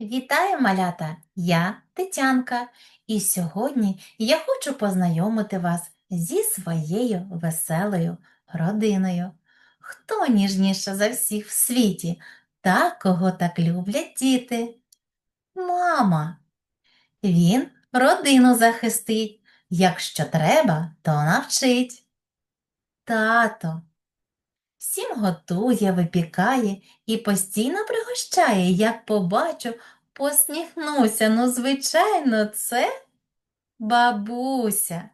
Вітаю, малята! Я Тетянка, і сьогодні я хочу познайомити вас зі своєю веселою родиною. Хто ніжніше за всіх в світі, та кого так люблять діти? Мама. Він родину захистить, якщо треба, то навчить. Тато. Всім готує, випікає і постійно пригощає. Як побачу, посміхнуся. Ну, звичайно, це бабуся.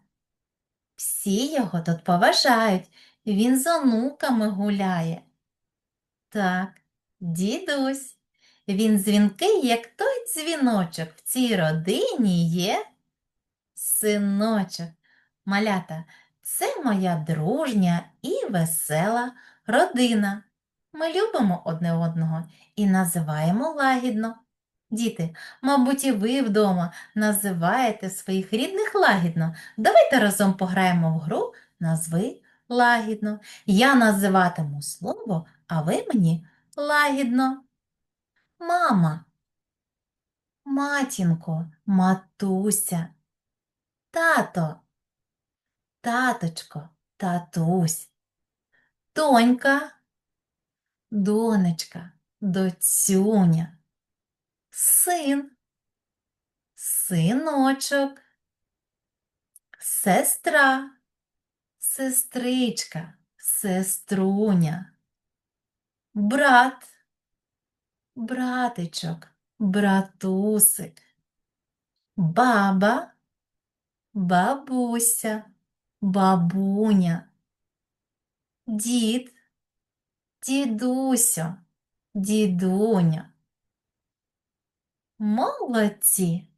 Всі його тут поважають, він з онуками гуляє. Так, дідусь, він дзвінкий, як той дзвіночок. В цій родині є синочок. Малята, це моя дружня і весела родина. Ми любимо одне одного і називаємо лагідно. Діти, мабуть, і ви вдома називаєте своїх рідних лагідно. Давайте разом пограємо в гру назви лагідно. Я називатиму слово, а ви мені лагідно. Мама, матінко, матуся, тато, таточко, татусь, тонька, донечка, доцюня, син, синочок, сестра, сестричка, сеструня, брат, братичок, братусик, баба, бабуся, бабуня, дід, дідусю, дідуня. Молодці!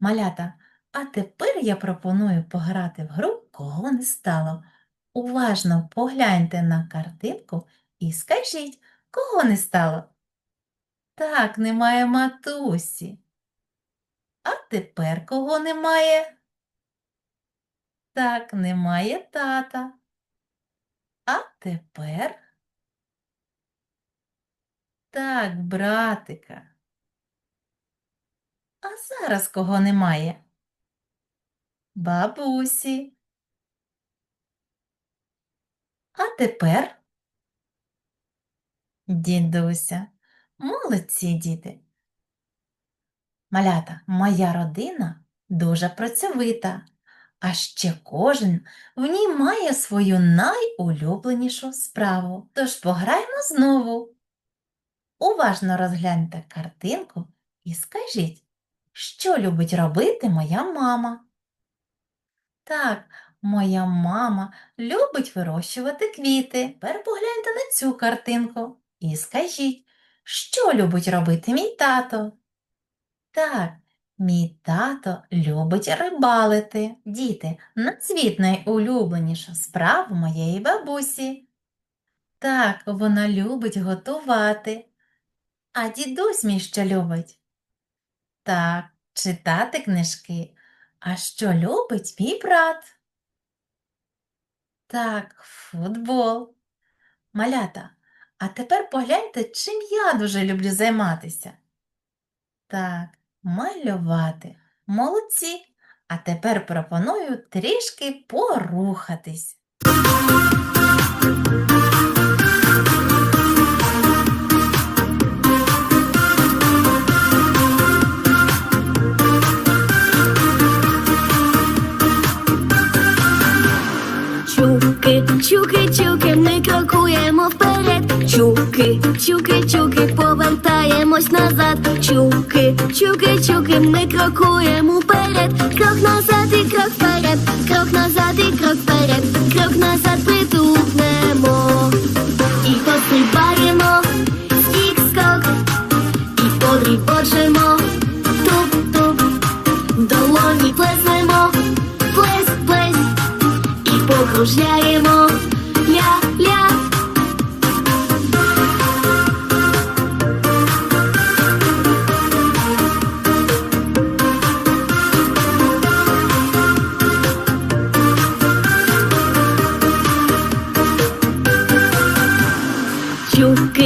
Малята, а тепер я пропоную пограти в гру кого не стало. Уважно погляньте на картинку і скажіть, кого не стало? Так, немає матусі. А тепер кого немає? Так, немає тата. А тепер так, братика. А зараз кого немає? Бабусі. А тепер дідуся. Молодці, діти. Малята, моя родина дуже працьовита, а ще кожен в ній має свою найулюбленішу справу. Тож пограємо знову. Уважно розгляньте картинку і скажіть, що любить робити моя мама? Так, моя мама любить вирощувати квіти. Тепер погляньте на цю картинку і скажіть, що любить робити мій тато? Так, мій тато любить рибалити. Діти, назвіть найулюбленішу справу моєї бабусі. Так, вона любить готувати. А дідусь мій що любить? Так, читати книжки. А що любить мій брат? Так, футбол. Малята, а тепер погляньте, чим я дуже люблю займатися. Так, малювати. Молодці. А тепер пропоную трішки порухатись. Чуки, чуки, чуки, ми крокуємо вперед. Чуки, чуки, чуки, повертаємось назад. Чуки, чуки, чуки, ми крокуємо вперед. Крок назад і крок вперед, крок назад і крок вперед, крок назад притупнемо.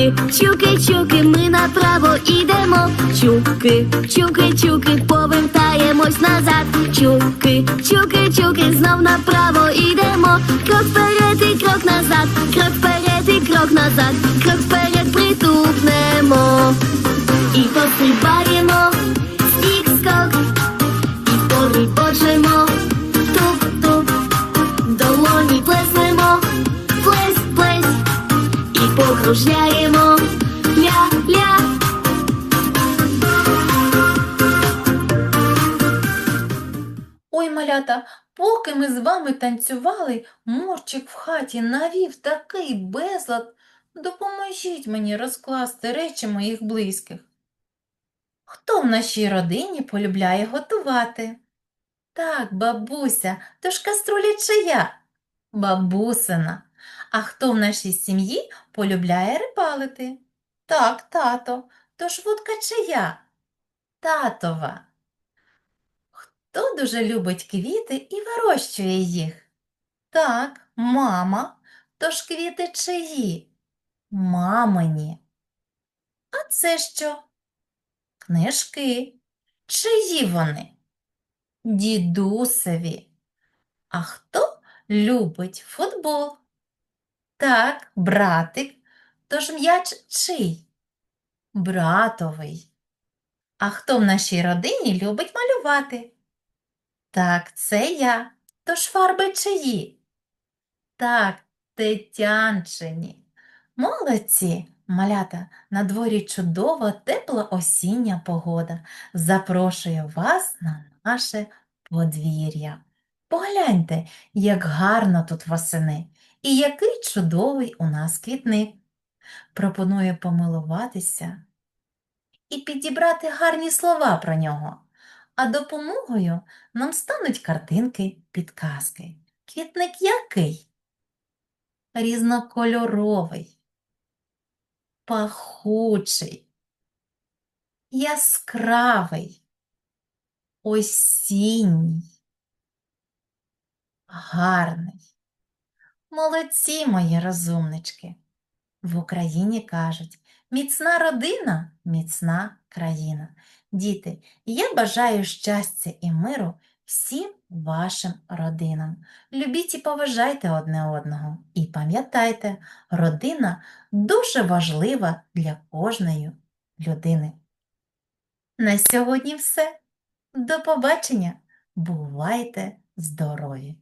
Чуки, чуки, чуки, ми направо ідемо. Чуки, чуки, чуки, повертаємось назад. Чуки, чуки, чуки, знов направо ідемо. Крок вперед і крок назад, крок вперед і крок назад, крок вперед притупнемо. І пострибаємо, і покружляємо. Ля-ля. Ой, малята, поки ми з вами танцювали, Мурчик в хаті навів такий безлад. Допоможіть мені розкласти речі моїх близьких. Хто в нашій родині полюбляє готувати? Так, бабуся, тож каструля чия? Бабусина. А хто в нашій сім'ї полюбляє рибалити? Так, тато, тож вудка чия? Татова. Хто дуже любить квіти і вирощує їх? Так, мама. Тож квіти чиї? Мамині. А це що? Книжки. Чиї вони? Дідусеві. А хто любить футбол? Так, братик. Тож м'яч чий? Братовий. А хто в нашій родині любить малювати? Так, це я. Тож фарби чиї? Так, Тетянчині. Молодці, малята, на дворі чудова, тепла осіння погода. Запрошую вас на наше подвір'я. Погляньте, як гарно тут восени і який чудовий у нас квітник. Пропоную помилуватися і підібрати гарні слова про нього. А допомогою нам стануть картинки, підказки. Квітник який? Різнокольоровий, пахучий, яскравий, осінній, гарний. Молодці, мої розумнички. В Україні кажуть, міцна родина, міцна країна. Діти, я бажаю щастя і миру всім вашим родинам. Любіть і поважайте одне одного. І пам'ятайте, родина дуже важлива для кожної людини. На сьогодні все. До побачення. Бувайте здорові!